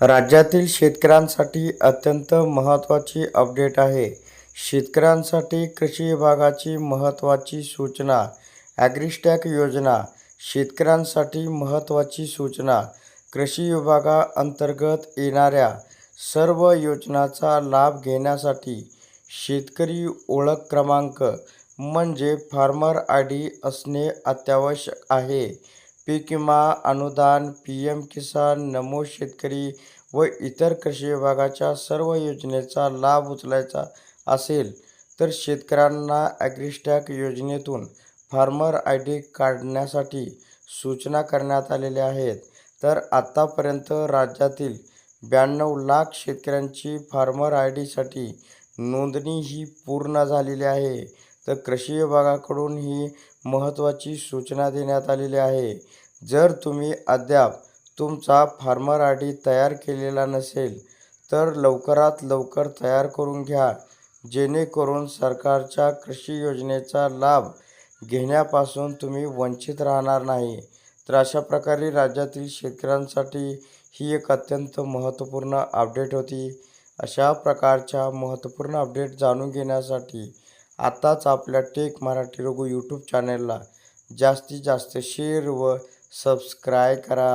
राज्यातील शेतकऱ्यांसाठी अत्यंत महत्त्वाची अपडेट आहे. शेतकऱ्यांसाठी कृषी विभागाची महत्त्वाची सूचना ॲग्रिस्टॅक योजना शेतकऱ्यांसाठी महत्त्वाची सूचना कृषी विभागाअंतर्गत येणाऱ्या सर्व योजनांचा लाभ घेण्यासाठी शेतकरी ओळख क्रमांक म्हणजे फार्मर आय डी असणे अत्यावश्यक आहे. पीक विमा अनुदान पी एम किसान नमो शेतकरी व इतर कृषी विभागाच्या सर्व योजनेचा लाभ उचलायचा असेल तर शेतकऱ्यांना ॲग्रिस्टॅक योजनेतून फार्मर आय डी काढण्यासाठी सूचना करण्यात आलेल्या आहेत. तर आत्तापर्यंत राज्यातील ब्याण्णव लाख शेतकऱ्यांची फार्मर आय डीसाठी नोंदणी ही पूर्ण झालेली आहे. तर कृषी विभागाकडून ही महत्त्वाची सूचना देण्यात आलेली आहे. जर तुम्ही अद्याप तुमचा फार्मर आय डी तयार केलेला नसेल तर लवकरात लवकर तयार करून घ्या. जेणेकरून सरकारच्या कृषी योजनेचा लाभ घेण्यापासून तुम्ही वंचित राहणार नाही. तर अशा प्रकारे राज्यातील शेतकऱ्यांसाठी ही एक अत्यंत महत्त्वपूर्ण अपडेट होती. अशा प्रकारच्या महत्त्वपूर्ण अपडेट जाणून घेण्यासाठी आताच आपल्या टेक मराठी रघु यूट्यूब चॅनलला जास्तीत जास्त शेअर व सबस्क्राय करा.